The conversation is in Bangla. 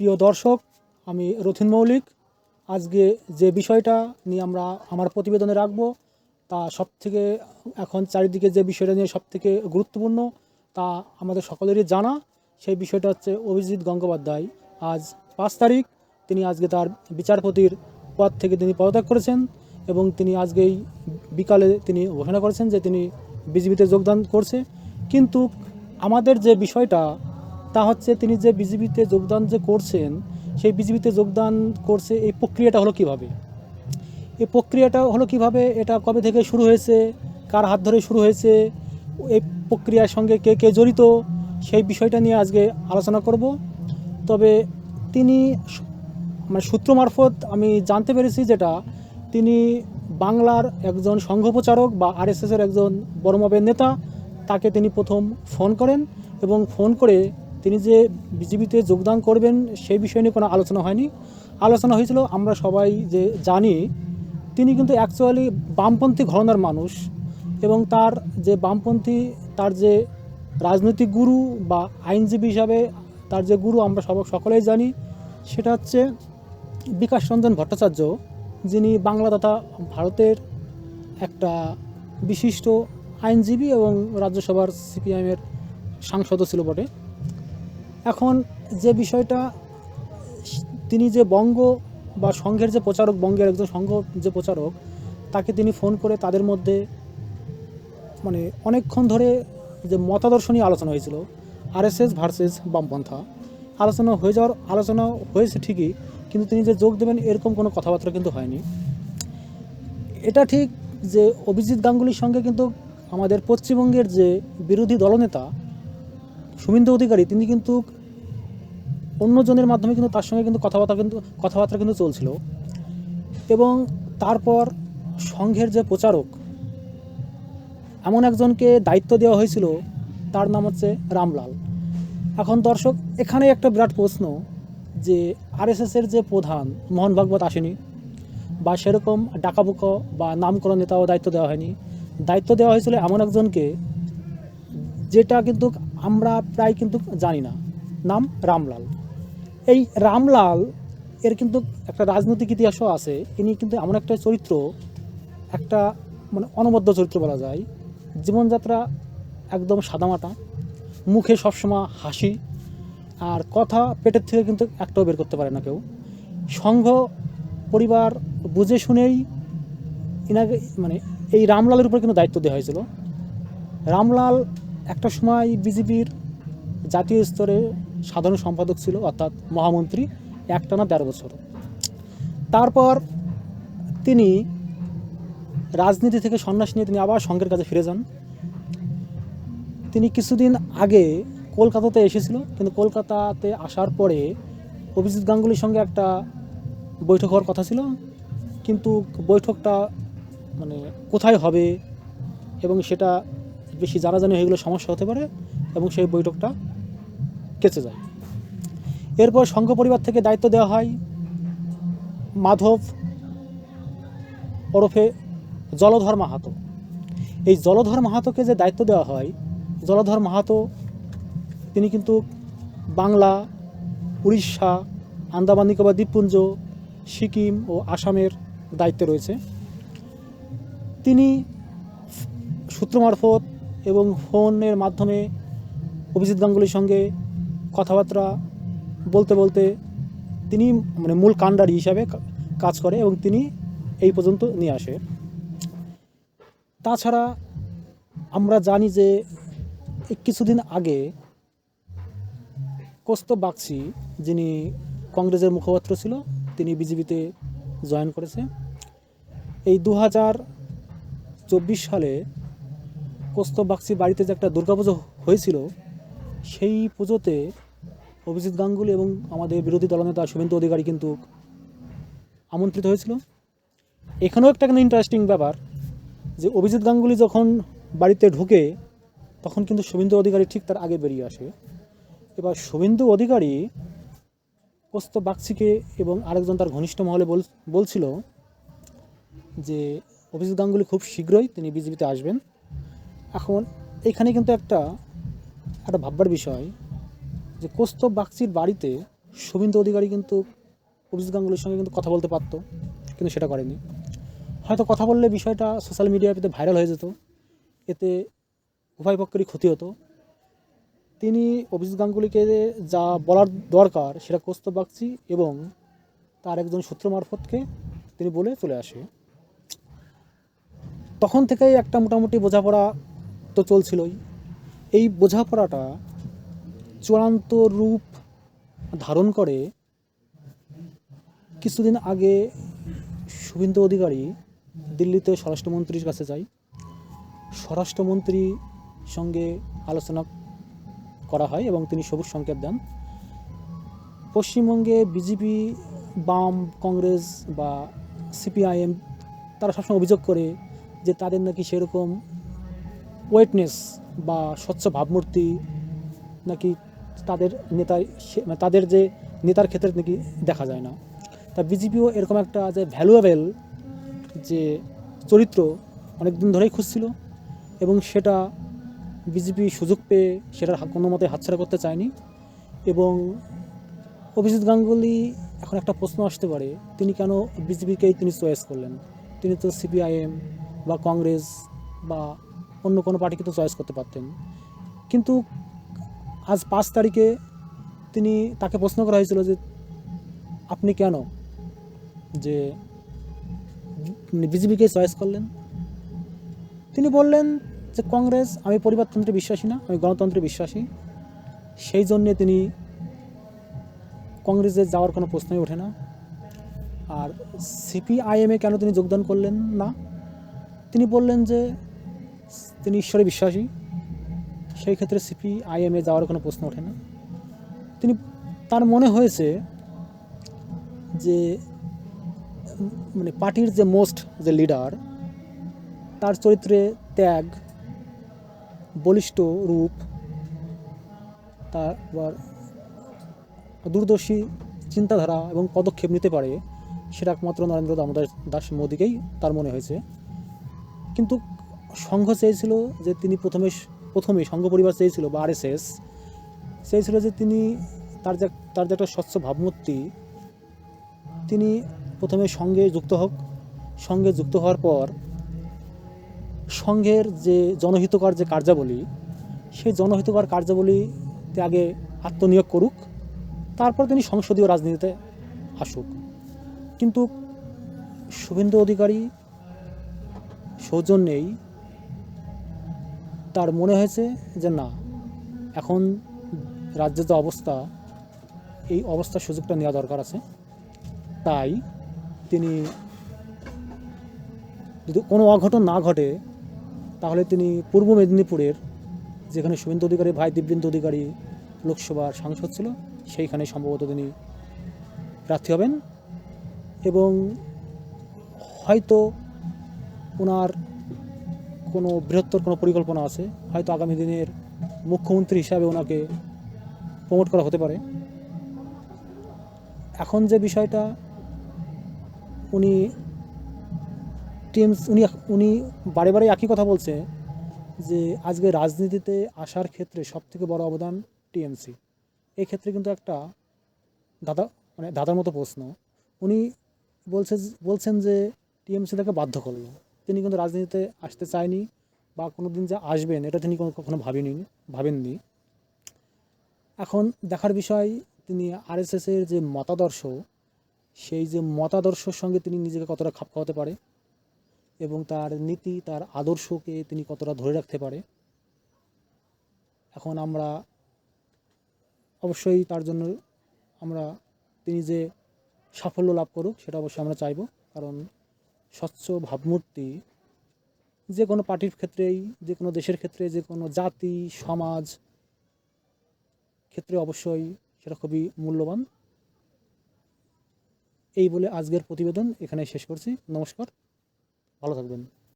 প্রিয় দর্শক, আমি রথিন মৌলিক। আজকে যে বিষয়টা নিয়ে আমরা আমার প্রতিবেদনে রাখব, তা সব থেকে এখন চারিদিকে যে বিষয়টা নিয়ে সব থেকে গুরুত্বপূর্ণ, তা আমাদের সকলেরই জানা। সেই বিষয়টা হচ্ছে অভিজিৎ গঙ্গোপাধ্যায়। আজ পাঁচ তারিখ, তিনি আজকে তার বিচারপতির পদ থেকে তিনি পদত্যাগ করেছেন এবং তিনি আজকেই বিকালে তিনি ঘোষণা করেছেন যে তিনি বিজেপিতে যোগদান করছে। কিন্তু আমাদের যে বিষয়টা তা হচ্ছে তিনি যে বিজেপিতে যোগদান যে করছেন, সেই বিজেপিতে যোগদান করছে, এই প্রক্রিয়াটা হলো কীভাবে? এই প্রক্রিয়াটা হলো কীভাবে? এটা কবে থেকে শুরু হয়েছে? কার হাত ধরে শুরু হয়েছে? এই প্রক্রিয়ার সঙ্গে কে কে জড়িত? সেই বিষয়টা নিয়ে আজকে আলোচনা করব। তবে তিনি মানে সূত্র মারফত আমি জানতে পেরেছি যেটা, তিনি বাংলার একজন সংঘ প্রচারক বা আরএসএসের একজন বড়মাপের নেতা, তাকে তিনি প্রথম ফোন করেন এবং ফোন করে তিনি যে বিজেপিতে যোগদান করবেন সেই বিষয় নিয়ে কোনো আলোচনা হয়নি। আলোচনা হয়েছিল, আমরা সবাই যে জানি, তিনি কিন্তু অ্যাকচুয়ালি বামপন্থী ঘরনার মানুষ এবং তার যে বামপন্থী, তার যে রাজনৈতিক গুরু বা আইনজীবী হিসাবে তার যে গুরু আমরা সব, সকলেই জানি, সেটা হচ্ছে বিকাশ রঞ্জন ভট্টাচার্য, যিনি বাংলা তথা ভারতের একটা বিশিষ্ট আইনজীবী এবং রাজ্যসভার সিপিআইএমের সাংসদও ছিল বটে। এখন যে বিষয়টা, তিনি যে বঙ্গ বা সংঘের যে প্রচারক, বঙ্গের একজন সংঘ যে প্রচারক, তাকে তিনি ফোন করে তাদের মধ্যে মানে অনেকক্ষণ ধরে যে মতাদর্শ নিয়ে আলোচনা হয়েছিল, আরএসএস ভার্সেস বামপন্থা। আলোচনা হয়ে যাওয়ার, আলোচনা হয়েছে ঠিকই, কিন্তু তিনি যে যোগ দেবেন, এরকম কোনো কথাবার্তা কিন্তু হয়নি। এটা ঠিক যে অভিজিৎ গাঙ্গুলির সঙ্গে কিন্তু আমাদের পশ্চিমবঙ্গের যে বিরোধী দলনেতা শুভেন্দু অধিকারী, তিনি কিন্তু অন্যজনের মাধ্যমে কিন্তু তার সঙ্গে কিন্তু কথাবার্তা কিন্তু কথাবার্তা কিন্তু চলছিল। এবং তারপর সংঘের যে প্রচারক, এমন একজনকে দায়িত্ব দেওয়া হয়েছিল, তার নাম হচ্ছে রামলাল। এখন দর্শক, এখানে একটা বিরাট প্রশ্ন যে আরএসএসের যে প্রধান মোহন ভাগবত আসেনি, বা সেরকম ডাকাবুকো বা নামকরণ নেতাও দায়িত্ব দেওয়া হয়নি। দায়িত্ব দেওয়া হয়েছিল এমন একজনকে, যেটা কিন্তু আমরা প্রায় কিন্তু জানি না। নাম রামলাল। এই রামলাল এর কিন্তু একটা রাজনৈতিক ইতিহাসও আছে। ইনি কিন্তু এমন একটা চরিত্র, একটা মানে অনবদ্য চরিত্র বলা যায়। জীবনযাত্রা একদম সাদামাটা, মুখে সবসময় হাসি, আর কথা পেটের থেকে কিন্তু একটাও বের করতে পারে না কেউ। সংঘ পরিবার বুঝে শুনেই ইনাকে মানে এই রামলালের উপর কিন্তু দায়িত্ব দেওয়া হয়েছিল। রামলাল একটা সময় বিজেপির জাতীয় স্তরে সাধারণ সম্পাদক ছিল, অর্থাৎ মহামন্ত্রী, একটানা তেরো বছর। তারপর তিনি রাজনীতি থেকে সন্ন্যাস নিয়ে তিনি আবার সংঘের কাছে ফিরে যান। তিনি কিছুদিন আগে কলকাতাতে এসেছিল, কিন্তু কলকাতাতে আসার পরে অভিজিৎ গাঙ্গুলির সঙ্গে একটা বৈঠক হওয়ার কথা ছিল, কিন্তু বৈঠকটা মানে কোথায় হবে এবং সেটা বেশি জানাজানি হয়ে সমস্যা হতে পারে এবং সেই বৈঠকটা কেচে যায়। এরপর সংঘ পরিবার থেকে দায়িত্ব দেওয়া হয় মাধব ওরফে জলধর মাহাতো। এই জলধর মাহাতোকে যে দায়িত্ব দেওয়া হয়, জলধর মাহাতো, তিনি কিন্তু বাংলা, উড়িষ্যা, আন্দামান নিকোবর, দ্বীপপুঞ্জ, সিকিম ও আসামের দায়িত্বে রয়েছে। তিনি সূত্র মারফত এবং ফোনের মাধ্যমে অভিজিৎ গাঙ্গুলির সঙ্গে কথাবার্তা বলতে বলতে তিনি মানে মূল কাণ্ডারি হিসাবে কাজ করে এবং তিনি এই পর্যন্ত নিয়ে আসে। তাছাড়া আমরা জানি যে কিছুদিন আগে কৌস্তব বাগচি, যিনি কংগ্রেসের মুখপাত্র ছিল, তিনি বিজেপিতে জয়েন করেছে। এই দু হাজার চব্বিশ সালে কৌস্তব বাগচি বাড়িতে যে একটা দুর্গাপুজো হয়েছিল, সেই পুজোতে অভিজিৎ গাঙ্গুলি এবং আমাদের বিরোধী দলনেতা শুভেন্দু অধিকারী কিন্তু আমন্ত্রিত হয়েছিল। এখানেও একটা কিন্তু ইন্টারেস্টিং ব্যাপার যে অভিজিৎ গাঙ্গুলি যখন বাড়িতে ঢুকে, তখন কিন্তু শুভেন্দু অধিকারী ঠিক তার আগে বেরিয়ে আসে। এবার শুভেন্দু অধিকারী পোস্ত বাগচিকে এবং আরেকজন তার ঘনিষ্ঠ মহলে বল, বলছিল যে অভিজিৎ গাঙ্গুলি খুব শীঘ্রই তিনি বিজেপিতে আসবেন। এখন এখানে কিন্তু একটা একটা ভাববার বিষয় যে কৌস্তব বাগচির বাড়িতে শুভেন্দু অধিকারী কিন্তু অভিজিৎ গাঙ্গুলির সঙ্গে কিন্তু কথা বলতে পারতো, কিন্তু সেটা করেনি। হয়তো কথা বললে বিষয়টা সোশ্যাল মিডিয়াতে ভাইরাল হয়ে যেত, এতে উভয় পক্ষেরই ক্ষতি হতো। তিনি অভিজিৎ গাঙ্গুলিকে যা বলার দরকার সেটা কৌস্তব বাগচি এবং তার একজন সূত্র মারফতকে তিনি বলে চলে আসে। তখন থেকেই একটা মোটামুটি বোঝাপড়া তো চলছিলই। এই বোঝাপড়াটা চূড়ান্ত রূপ ধারণ করে কিছুদিন আগে শুভেন্দু অধিকারী দিল্লিতে স্বরাষ্ট্রমন্ত্রীর কাছে যায় স্বরাষ্ট্রমন্ত্রীর সঙ্গে আলোচনা করা হয় এবং তিনি সবুজ সংকেত দেন। পশ্চিমবঙ্গে বিজেপি, বাম, কংগ্রেস বা সিপিআইএম তারা সবসময় অভিযোগ করে যে তাদের নাকি সেরকম ওয়েটনেস বা স্বচ্ছ ভাবমূর্তি নাকি তাদের নেতা সে- মানে তাদের যে নেতার ক্ষেত্রে নাকি দেখা যায় না। তা বিজেপিও এরকম একটা যে ভ্যালুয়েবল যে চরিত্র অনেক দিন ধরেই খুঁজছিল এবং সেটা বিজেপি সুযোগ পেয়ে সেটার কোনো মতে হাতছাড়া করতে চায়নি এবং অভিজিৎ গাঙ্গুলি এখন একটা প্রশ্ন আসতে পারে, তিনি কেন বিজেপিকেই তিনি চয়েস করলেন? তিনি তো সিপিআইএম বা কংগ্রেস বা অন্য কোনো পার্টিকে তো চয়েস করতে পারতেন। কিন্তু আজ পাঁচ তারিখে তিনি তাকে প্রশ্ন করা হয়েছিল যে, আপনি কেন? যে বিজেপিকে চয়েস করলেন? তিনি বললেন যে, কংগ্রেস, আমি পরিবারতন্ত্রে বিশ্বাসী না, আমি গণতন্ত্রে বিশ্বাসী। সেই জন্যে তিনি কংগ্রেসে যাওয়ার কোনো প্রশ্নই ওঠে না। আর সিপিআইএমে কেন তিনি যোগদান করলেন না? তিনি বললেন যে তিনি ঈশ্বরে বিশ্বাসী। সেই ক্ষেত্রে সিপি সিপিআইএমে যাওয়ার কোনো প্রশ্ন ওঠে না। তিনি, তার মনে হয়েছে যে মানে পার্টির যে মোস্ট যে লিডার, তার চরিত্রে ত্যাগ, বলিষ্ঠ রূপ তারপর দূরদর্শী চিন্তাধারা এবং পদক্ষেপ নিতে পারে, সেটা একমাত্র নরেন্দ্র দামোদর দাস মোদীকেই তার মনে হয়েছে। কিন্তু সংঘ চেয়েছিল যে তিনি প্রথমে প্রথমে সংঘ পরিবার চেয়েছিল বা আরএসএস, চেয়েছিল যে তিনি তার যে তার যে একটা স্বচ্ছ ভাবমূর্তি, তিনি প্রথমে সঙ্গে যুক্ত হোক। সঙ্গে যুক্ত হওয়ার পর সংঘের যে জনহিতকর যে কার্যাবলী, সেই জনহিতকর কার্যাবলীতে আগে আত্মনিয়োগ করুক, তারপর তিনি সংসদীয় রাজনীতিতে আসুক। কিন্তু শুভেন্দু অধিকারী সৌজন্যেই তার মনে হয়েছে যে না, এখন রাজ্যের যে অবস্থা, এই অবস্থার সুযোগটা নেওয়া দরকার আছে। তাই তিনি যদি কোনো অঘটন না ঘটে, তাহলে তিনি পূর্ব মেদিনীপুরের যেখানে শুভেন্দু অধিকারী, ভাই দিব্যেন্দু অধিকারী লোকসভার সাংসদ ছিল, সেইখানে সম্ভবত তিনি প্রার্থী হবেন। এবং হয়তো ওনার কোনো বৃহত্তর কোনো পরিকল্পনা আছে? হয়তো আগামী দিনের মুখ্যমন্ত্রী হিসাবে ওনাকে প্রমোট করা হতে পারে। এখন যে বিষয়টা, উনি টিএমস, উনি উনি বারে বারে একই কথা বলছে যে আজকে রাজনীতিতে আসার ক্ষেত্রে সবথেকে বড় অবদান টিএমসি। এই ক্ষেত্রে কিন্তু একটা দাদা মানে দাদার মতো প্রশ্ন। উনি বলছে বলছেন যে টিএমসি তাকে বাধ্য করল। তিনি কিন্তু রাজনীতিতে আসতে চায়নি বা কোনো দিন যে আসবেন, এটা তিনি কখনো ভাবেনি ভাবেননি। এখন দেখার বিষয়, তিনি আরএসএসের যে মতাদর্শ, সেই যে মতাদর্শর সঙ্গে তিনি নিজেকে কতটা খাপ খাওয়াতে পারে এবং তার নীতি, তার আদর্শকে তিনি কতটা ধরে রাখতে পারে, এখন আমরা অবশ্যই তার জন্য আমরা তিনি যে সাফল্য লাভ করুক, সেটা অবশ্যই আমরা চাইব। কারণ স্বচ্ছ ভাবমূর্তি যে কোনো পার্টির ক্ষেত্রেই, যে কোনো দেশের ক্ষেত্রে, যে কোনো জাতি, সমাজ ক্ষেত্রে অবশ্যই সেটা খুবই মূল্যবান। এই বলে আজকের প্রতিবেদন এখানে শেষ করছি। নমস্কার। ভালো থাকবেন।